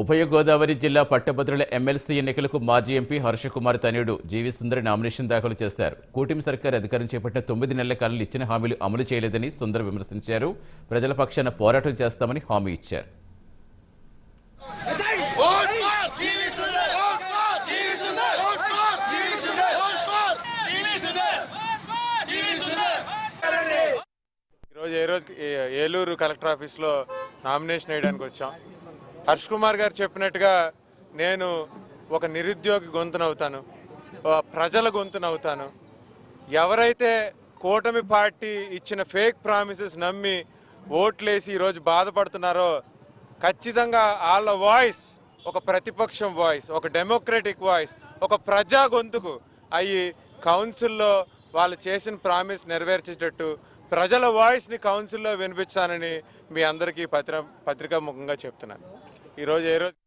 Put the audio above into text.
ఉభయ గోదావరి జిల్లా పట్టభద్రుల ఎమ్మెల్సీ ఎన్నికలకు మాజీ ఎంపీ హర్షకుమార్ తనయుడు జీవి సుందరి నామినేషన్ దాఖలు చేశారు. కూటమి సర్కార్ అధికారం చేపట్టిన తొమ్మిది నెలల కాలంలో ఇచ్చిన హామీలు అమలు చేయలేదని సుందర్ విమర్శించారు. ప్రజల పక్షాన పోరాటం చేస్తామని హామీ ఇచ్చారు. ఈరోజు ఏ రోజు ఏలూరు కలెక్టర్ ఆఫీస్లో నామినేషన్ వేయడానికి వచ్చాం. హర్ష్ కుమార్ గారు చెప్పినట్టుగా నేను ఒక నిరుద్యోగి గొంతునవుతాను ప్రజల గొంతునవుతాను. ఎవరైతే కూటమి పార్టీ ఇచ్చిన ఫేక్ ప్రామిసెస్ నమ్మి ఓట్లేసి ఈరోజు బాధపడుతున్నారో ఖచ్చితంగా వాళ్ళ వాయిస్ ఒక ప్రతిపక్షం వాయిస్ ఒక డెమోక్రటిక్ వాయిస్ ఒక ప్రజా గొంతుకు అయ్యి కౌన్సిల్లో వాళ్ళు చేసిన ప్రామిస్ నెరవేర్చేటట్టు ప్రజల వాయిస్ని కౌన్సిల్లో వినిపించానని మీ అందరికీ పత్ర పత్రికా ముఖంగా చెప్తున్నాను. ఈరోజు ఏ రోజు